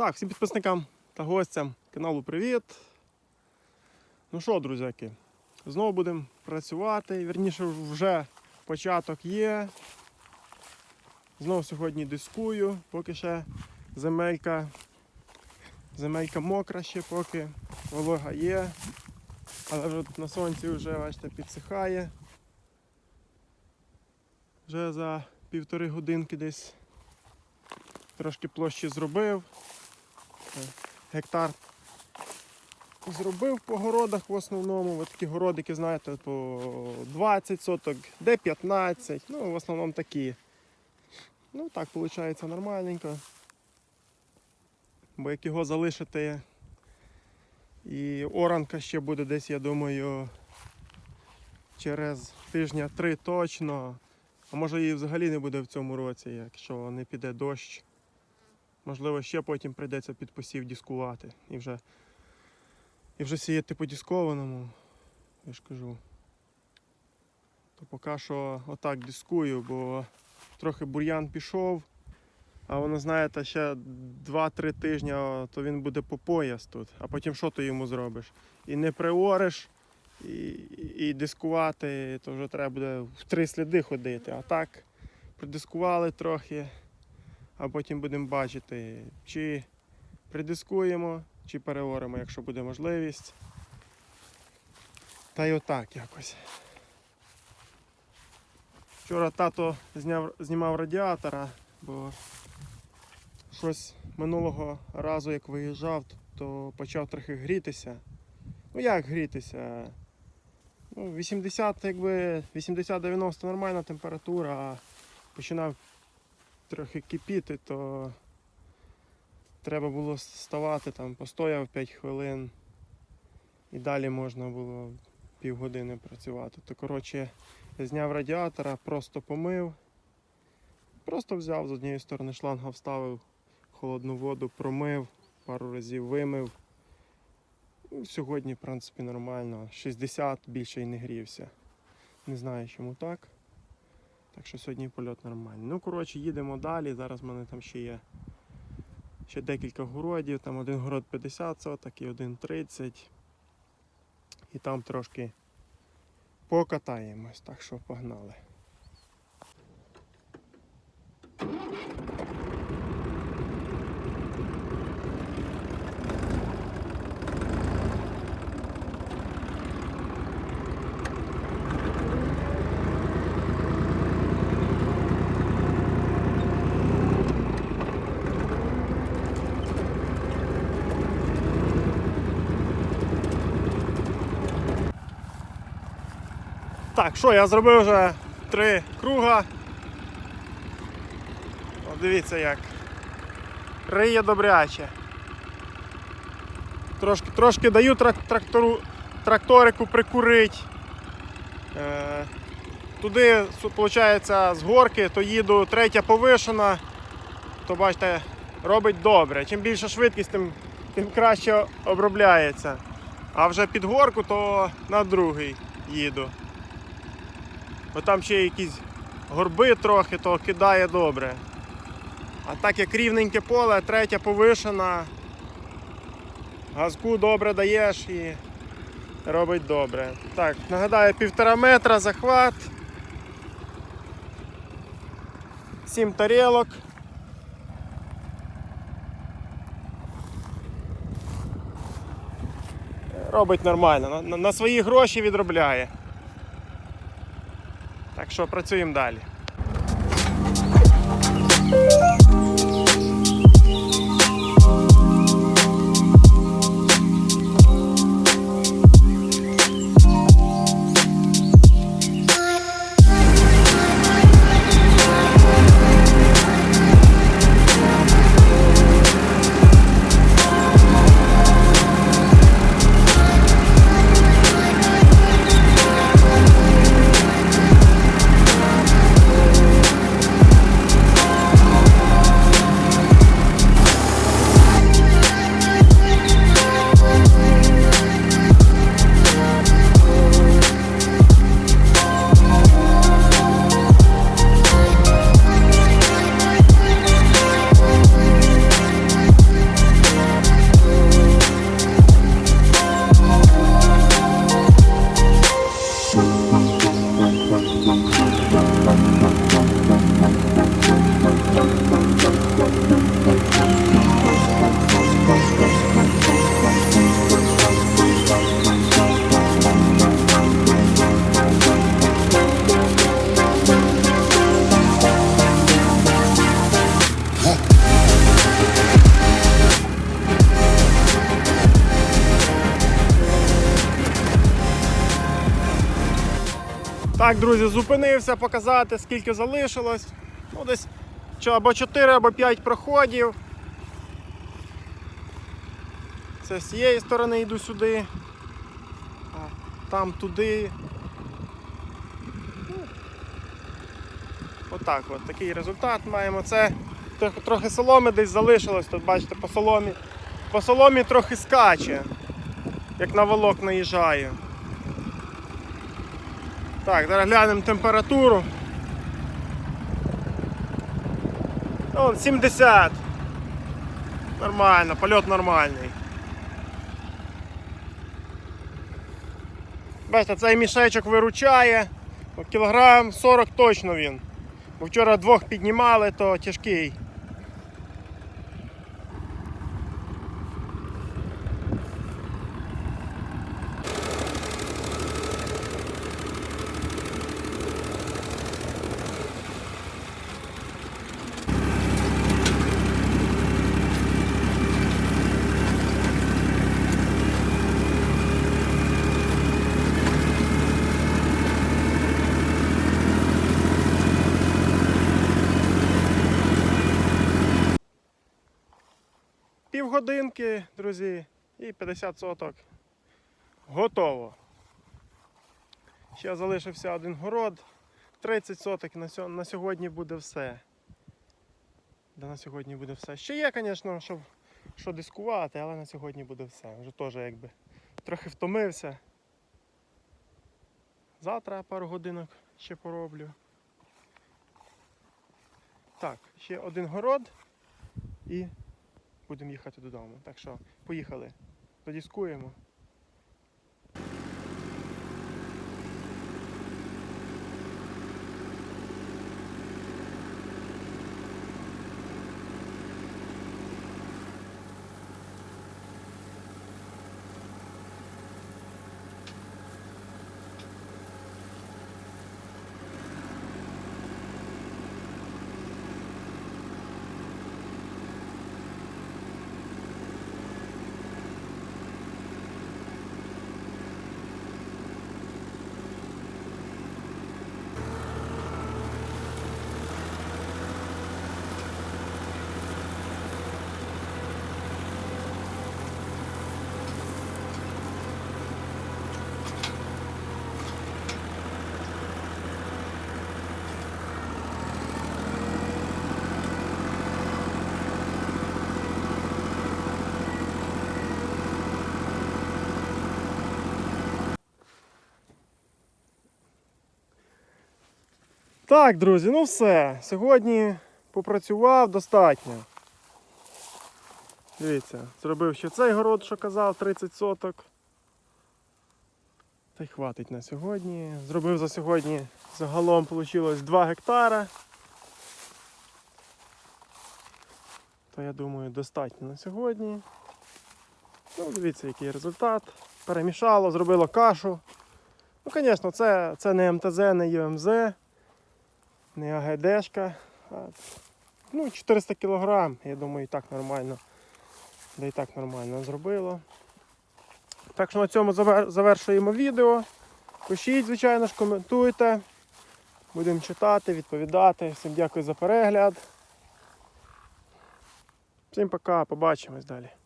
Так, всім підписникам та гостям каналу привіт. Ну що, друзяки, знову будемо працювати. Вірніше, вже початок є. Знову сьогодні дискую, поки ще земелька. Земелька мокра ще, поки волога є. Але вже на сонці вже, бачите, підсихає. Вже за півтори годинки десь трошки площі зробив. Гектар зробив по городах в основному. Ось такі городики, знаєте, по 20 соток, де 15, ну в основному такі. Ну так виходить нормальненько. Бо як його залишити і оранка ще буде десь, я думаю, через тижня три точно. А може її взагалі не буде в цьому році, якщо не піде дощ. Можливо, ще потім прийдеться під посів дискувати і вже, і вже сіяти по дискованому. Я ж кажу. То поки що отак дискую, бо трохи бур'ян пішов, а воно, знаєте, ще 2-3 тижні, то він буде по пояс тут. А потім що ти йому зробиш? І не приориш, і, і, дискувати, то вже треба буде в три сліди ходити. А так придискували трохи а потім будемо бачити, чи придискуємо, чи переоримо, якщо буде можливість. Та й отак якось. Вчора тато зняв, знімав радіатора, бо щось минулого разу, як виїжджав, то почав трохи грітися. Ну як грітися? Ну, 80, якби 80-90 нормальна температура, а починав трохи кипіти, то треба було ставати там, постояв 5 хвилин і далі можна було півгодини працювати. То коротше я зняв радіатора, просто помив, просто взяв з однієї сторони шланга, вставив холодну воду, промив, пару разів вимив. Ну, Сьогодні, в принципі, нормально. 60 більше й не грівся. Не знаю, чому так. Так що сьогодні польот нормальний. Ну, коротше, їдемо далі. Зараз в мене там ще є ще декілька городів. Там один город 50 соток і один 30. І там трошки покатаємось. Так що погнали. Так, що, я зробив вже три круга. О, дивіться як. Риє добряче. Трошки, трошки даю трактору, тракторику прикурить. Е, туди, виходить, з горки, то їду третя повишена, то бачите, робить добре. Чим більша швидкість, тим, тим краще обробляється. А вже під горку, то на другий їду. Бо там ще якісь горби трохи, то кидає добре. А так як рівненьке поле, третя повишена, газку добре даєш і робить добре. Так, нагадаю, півтора метра захват. Сім тарілок. Робить нормально, на, свої гроші відробляє. Так що працюємо далі. Так, друзі, зупинився показати, скільки залишилось. Ну, десь або 4, або 5 проходів. Це з цієї сторони йду сюди. Там туди. Ну, Отак от, такий результат маємо. Це трохи соломи десь залишилось. Тут бачите, по соломі. По соломі трохи скаче, як на волок наїжджаю. Так, зараз глянемо температуру. О, 70. Нормально, польот нормальний. Бачите, цей мішечок виручає. Кілограм 40 точно він. Бо вчора двох піднімали, то тяжкий. Півгодинки, друзі, і 50 соток. Готово. Ще залишився один город. 30 соток на, сьогодні буде все. Да, на сьогодні буде все. Ще є, звісно, що, що дискувати, але на сьогодні буде все. Вже теж якби трохи втомився. Завтра пару годинок ще пороблю. Так, ще один город і будемо їхати додому. Так що поїхали. Додіскуємо. Так, друзі, ну все. Сьогодні попрацював достатньо. Дивіться, зробив ще цей город, що казав, 30 соток. Та й хватить на сьогодні. Зробив за сьогодні загалом вийшло 2 гектара. То я думаю достатньо на сьогодні. Ну, дивіться, який результат. Перемішало, зробило кашу. Ну, звісно, це, це не МТЗ, не ЮМЗ не АГДшка. А, ну, 400 кг, я думаю, і так нормально. Да і так нормально зробило. Так що на цьому завершуємо відео. Пишіть, звичайно ж, коментуйте. Будемо читати, відповідати. Всім дякую за перегляд. Всім пока, побачимось далі.